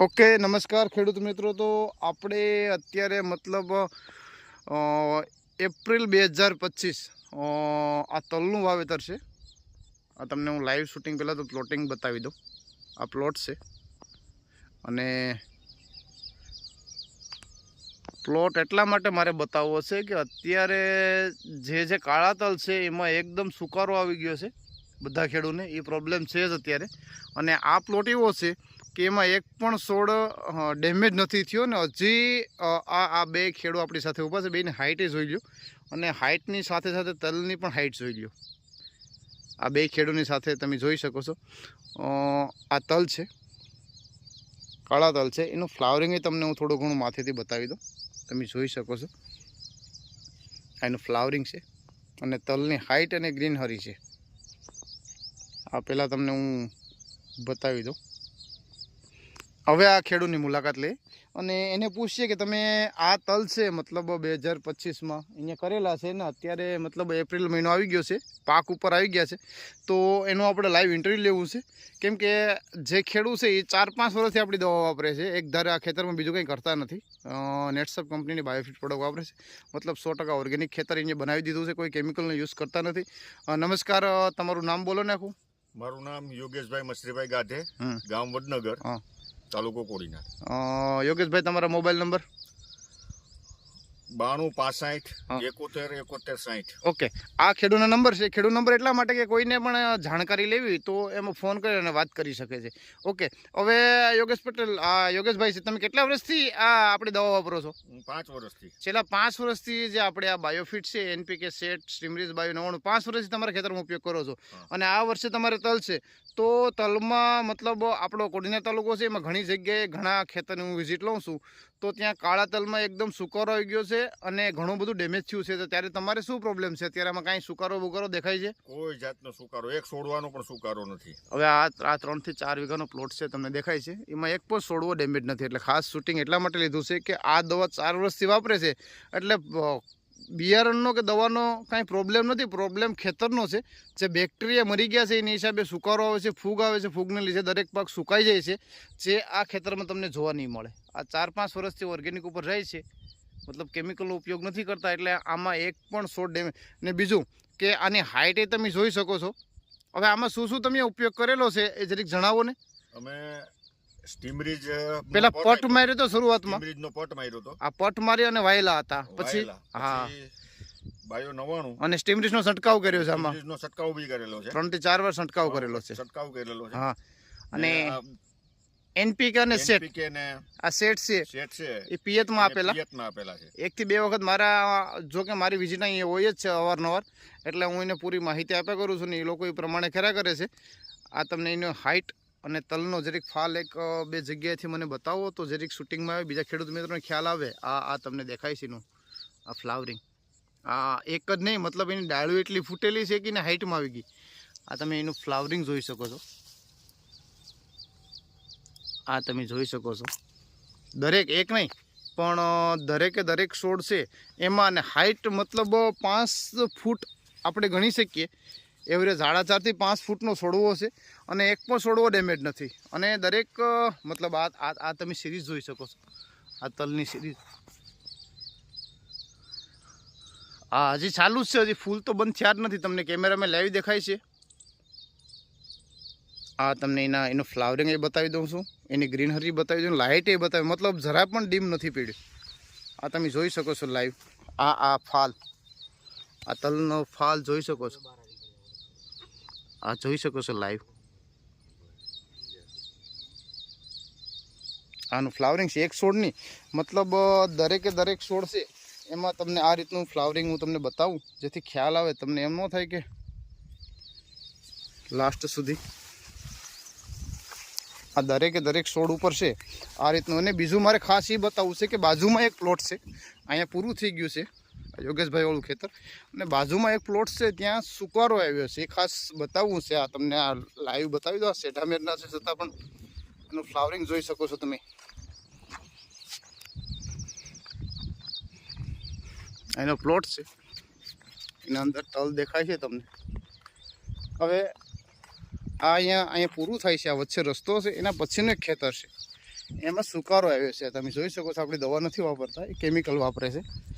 Okay, નમસ્કાર ખેડૂત મિત્રો. તો આપણે અત્યારે મતલબ એપ્રિલ બે હજાર પચીસ આ તલનું વાવેતર છે. આ તમને હું લાઈવ શૂટિંગ પહેલાં તો પ્લોટિંગ બતાવી દઉં. આ પ્લોટ છે. અને પ્લોટ એટલા માટે મારે બતાવવો છે કે અત્યારે જે જે કાળા તલ છે એમાં એકદમ સુકારો આવી ગયો છે. બધા ખેડૂતને એ પ્રોબ્લેમ છે જ અત્યારે. અને આ પ્લોટ એવો છે કે એમાં એક પણ છોડ ડેમેજ નથી થયો ને હજી આ આ બે ખેડૂ આપણી સાથે ઊભા છે. બેની હાઇટે જોઈ લો અને હાઇટની સાથે સાથે તલની પણ હાઇટ જોઈ લો આ બે ખેડૂની સાથે તમે જોઈ શકો છો. આ તલ છે. કાળા તલ છે. એનું ફ્લાવરિંગ તમને હું થોડું ઘણું માથેથી બતાવી દઉં. તમે જોઈ શકો છો. આ એનું ફ્લાવરિંગ છે. અને તલની હાઇટ અને ગ્રીનહરી છે. આ પહેલાં તમને હું બતાવી દઉં. હવે આ ખેડૂતની મુલાકાત લઈ. અને એને પૂછીએ કે તમે આ તલ છે મતલબ બે હજાર પચીસમાં અહીંયા કરેલા છે ને અત્યારે મતલબ એપ્રિલ મહિનો આવી ગયો છે પાક ઉપર આવી ગયા છે. તો એનું આપણે લાઈવ ઇન્ટરવ્યૂ લેવું છે. કેમ કે જે ખેડૂત છે એ ચાર પાંચ વર્ષથી આપણી દવા વાપરે છે. એક ધારે આ ખેતરમાં બીજું કંઈ કરતા નથી. નેટસપ કંપનીની બાયોફિટ પ્રોડક્ટ વાપરે છે. મતલબ સો ટકા ઓર્ગેનિક ખેતર અહીંયા બનાવી દીધું છે. કોઈ કેમિકલનો યુઝ કરતા નથી. નમસ્કાર તમારું નામ બોલો નાખું મારું નામ યોગેશભાઈ મસરીભાઈ ગાધે. ગામ વડનગર. હા. તાલુકો કોડીનાર. યોગેશભાઈ તમારા મોબાઈલ નંબર? બાણું પાસઠ. એકોતેર એકોતેર સાઠ. ઓકે. આ ખેડૂતનો નંબર છે. ખેડૂત નંબર એટલા માટે કે કોઈને પણ જાણકારી લેવી તો એમાં ફોન કરી અને વાત કરી શકે છે. ઓકે. હવે યોગેશ પટેલ આ યોગેશભાઈ છે તમે કેટલા વર્ષથી આ આપણી દવા વાપરો છો? હું પાંચ વર્ષથી. છેલ્લા પાંચ વર્ષથી જે આપણે આ બાયોફિટ છે એનપીકે સેટ સ્ટ્રીમરીઝ બાયો નવાણું પાંચ વર્ષથી તમારા ખેતરમાં ઉપયોગ કરો છો. અને આ વર્ષે તમારે તલ છે. તો તલમાં મતલબ આપણો કોડીના તાલુકો છે એમાં ઘણી જગ્યાએ ઘણા ખેતરની હું વિઝિટ લઉં છું. તો ત્યાં કાળા તલમાં એકદમ સુકારો આવી ગયો છે અને ઘણું બધું ડેમેજ થયું છે. તો ત્યારે તમારે શું પ્રોબ્લેમ છે? અત્યારે આમાં કાંઈ સુકારો બુકારો દેખાય છે? કોઈ જાતનો સુકારો. એક છોડવાનો પણ સુકારો નથી. હવે આ આ ત્રણથી ચાર વીઘાનો પ્લોટ છે તમને દેખાય છે. એમાં એક પણ છોડવો ડેમેજ નથી. એટલે ખાસ શૂટિંગ એટલા માટે લીધું છે કે આ દવા ચાર વર્ષથી વાપરે છે. એટલે બિયારણનો કે દવાનો કાંઈ પ્રોબ્લેમ નથી. પ્રોબ્લેમ ખેતરનો છે. જે બેક્ટેરિયા મરી ગયા છે, એની હિસાબે સુકારો આવે છે, ફૂગ આવે છે, ફૂગને લીધે દરેક પાક સુકાઈ જાય છે. જે આ ખેતરમાં તમને જોવા નહીં મળે. આ ચાર પાંચ વર્ષથી ઓર્ગેનિક ઉપર જાય છે. મતલબ કેમિકલનો ઉપયોગ નથી કરતા, એટલે આમાં એક પણ છોડ ડેમેજ ને બીજું કે આની હાઇટ તમે જોઈ શકો છો. હવે આમાં શું શું તમે ઉપયોગ કરેલો છે એ જરીક જણાવો ને. અમે સ્ટીમરીજ પેલા પટ માર્યો તો શરૂઆતમાં? સ્ટીમરીજ નો પટ માર્યો તો. આ પટ માર્યો અને વાયલા હતા. પછી? હા. બાયો નવાણું. અને સ્ટીમરીસનો છંટકાવ કર્યો છે આમાં? સ્ટીમરીજ નો છંટકાવ બી કરેલો છે. ત્રણથી ચાર વાર છંટકાવ કરેલો છે. છંટકાવ કરેલો છે. હા. અને ને એનપીકે અને સેટ? ને આ સેટ છે. સેટ છે. એ પિયતમાં આપેલા? પિયતમાં આપેલા છે. એક થી બે વખત મારા જો કે મારી વિઝિટ અહીં હોય જ છે અવારનવાર એટલે હું એને પૂરી માહિતી આપ્યા કરું છું ને એ લોકો એ પ્રમાણે ખરા કરે છે. આ તમને એનો હાઇટ અને તલનો જરીક ફાલ એક બે જગ્યાએથી મને બતાવો તો જરીક શૂટિંગમાં આવે, બીજા ખેડૂત મિત્રોને ખ્યાલ આવે. આ આ તમને દેખાય છે આ ફ્લાવરિંગ. આ એક જ નહીં, મતલબ એની ડાળું એટલી ફૂટેલી છે કે એને હાઇટમાં આવી ગઈ. આ તમે એનું ફ્લાવરિંગ જોઈ શકો છો. આ તમે જોઈ શકો છો. દરેક એક નહીં, પણ દરેકે દરેક છોડ છે. એમાં અને હાઇટ મતલબ પાંચ ફૂટ આપણે ગણી શકીએ. એવરેજ સાડા ચારથી પાંચ ફૂટનો છોડવો છે અને એક પણ છોડવો ડેમેજ નથી. અને દરેક મતલબ આ આ આ તમે સિરીઝ જોઈ શકો છો. આ તલની સિરીઝ હા હજી ચાલુ જ છે, હજી ફૂલ તો બંધ થયા જ નથી. તમને કેમેરામાં લેવી દેખાય છે. આ તમને એના, એનું ફ્લાવરિંગ એ બતાવી દઉં છું. એની ગ્રીનહરી બતાવી દઉં લાઇટ એ બતાવી મતલબ જરા પણ ડીમ નથી પીડ્યું. આ તમે જોઈ શકો છો લાઈવ આ આ ફાલ. આ તલનો ફાલ જોઈ શકો છો. આ જોઈ શકો છો લાઈવ આનું ફ્લાવરિંગ છે, એક છોડની. મતલબ દરેકે દરેક છોડ છે, એમાં તમને આ રીતનું ફ્લાવરિંગ હું તમને બતાવું. જેથી ખ્યાલ આવે, તમને એમ ન થાય કે લાસ્ટ સુધી. આ દરેકે દરેક છોડ ઉપર છે. આ રીતનું. અને બીજું મારે ખાસ એ બતાવવું છે કે બાજુમાં એક પ્લોટ છે. અહીંયા પૂરું થઈ ગયું છે. યોગેશભાઈ વાળું ખેતર. અને બાજુમાં એક પ્લોટ છે, ત્યાં સુકારો આવ્યો છે. એ ખાસ બતાવવું છે, આ તમને આ લાઈવ બતાવી દો સેઢામેરના છે, છતાં પણ એનું ફ્લાવરિંગ જોઈ શકો છો તમે. એનો પ્લોટ છે. એના અંદર તલ દેખાય છે તમને. હવે આ અહીંયા અહીંયા પૂરું થાય છે, આ વચ્ચે રસ્તો છે, એના પછીનું એક ખેતર છે. એમાં સુકારો આવ્યો છે. તમે જોઈ શકો છો, આપણે દવા નથી વાપરતા, એ કેમિકલ વાપરે છે.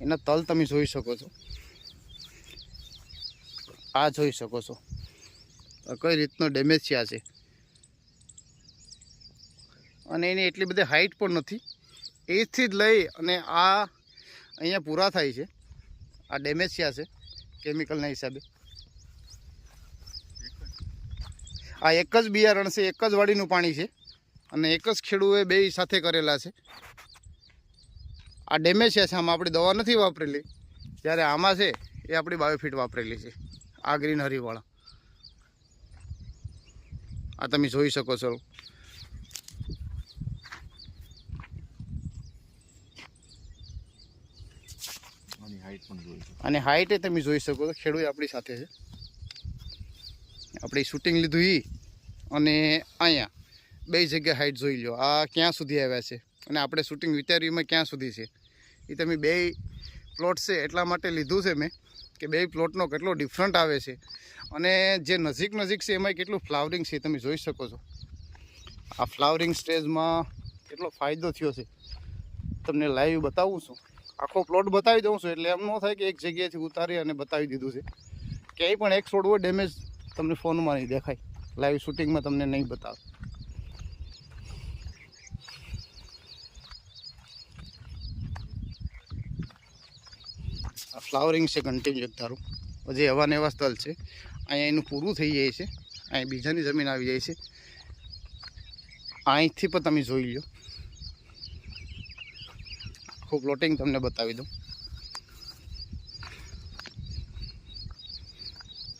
એના તલ તમે જોઈ શકો છો. આ જોઈ શકો છો. કઈ રીતનો ડેમેજ થયા છે. અને એની એટલી બધી હાઈટ પણ નથી. એથી જ લઈ અને આ અહીંયા પૂરા થાય છે. આ ડેમેજ થયા છે કેમિકલના હિસાબે. આ એક જ બિયારણ છે, એક જ વાડીનું પાણી છે. અને એક જ ખેડૂએ બે સાથે કરેલા છે. આ ડેમેજ છે આમાં આપણી દવા નથી વાપરેલી. જ્યારે આમાં છે એ આપણી બાયોફિટ વાપરેલી છે આ ગ્રીન હરીવાળા આ તમે જોઈ શકો છો. અને હાઈટ એ તમે જોઈ શકો છો ખેડૂત આપણી સાથે છે. આપણે શૂટિંગ લીધું એ અને અહીંયા બે જગ્યાએ હાઈટ જોઈ લો આ ક્યાં સુધી આવ્યા છે? અને આપણે શૂટિંગ વિચાર્યુંમાં ક્યાં સુધી છે? એ તમે બે પ્લોટ છે એટલા માટે લીધું છે મેં કે બે પ્લોટનો કેટલો ડિફરન્ટ આવે છે. અને જે નજીક નજીક છે એમાં કેટલું ફ્લાવરિંગ છે તમે જોઈ શકો છો. આ ફ્લાવરિંગ સ્ટેજમાં કેટલો ફાયદો થયો છે. તમને લાઈવ બતાવું છું. આખો પ્લોટ બતાવી દઉં છું એટલે એમ ન થાય કે એક જગ્યાએથી ઉતારી અને બતાવી દીધું છે. ક્યાંય પણ એક છોડવો ડેમેજ તમને ફોનમાં નહીં દેખાય. લાઈવ શૂટિંગમાં તમને નહીં બતાવે. ફ્લાવરિંગ છે કન્ટિન્યુ ધારું હજી એવા ને સ્થળ છે. અહીંયા એનું પૂરું થઈ જાય છે. અહીં બીજાની જમીન આવી જાય છે. અહીંથી પણ તમે જોઈ લો આખું પ્લોટિંગ તમને બતાવી દઉં.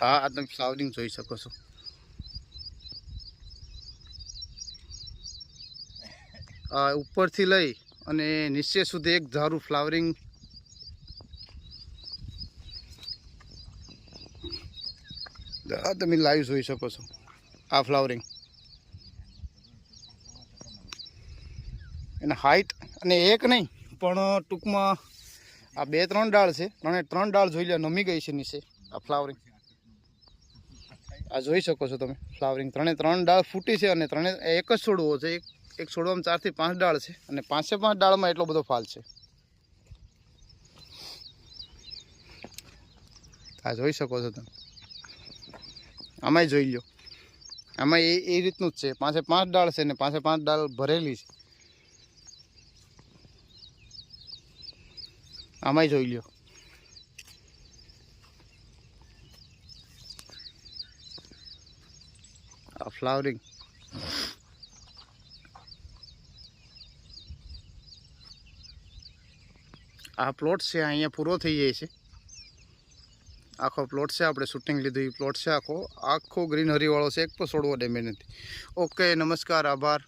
હા, આ તમે ફ્લાવરિંગ જોઈ શકો છો. ઉપરથી લઈ અને નીચે સુધી એક ધારું ફ્લાવરિંગ આ તમે લાઈવ જોઈ શકો છો. આ ફ્લાવરિંગ એના હાઈટ અને એક નહીં, પણ ટૂંકમાં આ બે ત્રણ ડાળ છે, ત્રણે ત્રણ ડાળ જોઈ લે નમી ગઈ છે નીચે. આ ફ્લાવરિંગ આ જોઈ શકો છો તમે ફ્લાવરિંગ ત્રણે ત્રણ ડાળ ફૂટી છે અને ત્રણે એક જ છોડવો છે. એક એક છોડવામાં ચારથી પાંચ ડાળ છે અને પાંચે પાંચ ડાળમાં એટલો બધો ફાલ છે. આ જોઈ શકો છો તમે. આમાંય જોઈ લો આમાં એ એ રીતનું જ છે. પાંચે પાંચ ડાળ છે ને પાંચે પાંચ ડાળ ભરેલી છે. આમાંય જોઈ લ્યો. આ ફ્લાવરિંગ. આ પ્લોટ છે, અહીંયા પૂરો થઈ જાય છે. આખો પ્લોટ છે, આપણે શૂટિંગ લીધું, એ પ્લોટ છે આખો. આખો ગ્રીનહરીવાળો છે, એક પણ છોડવો ડેમેજ નથી. ઓકે નમસ્કાર, આભાર.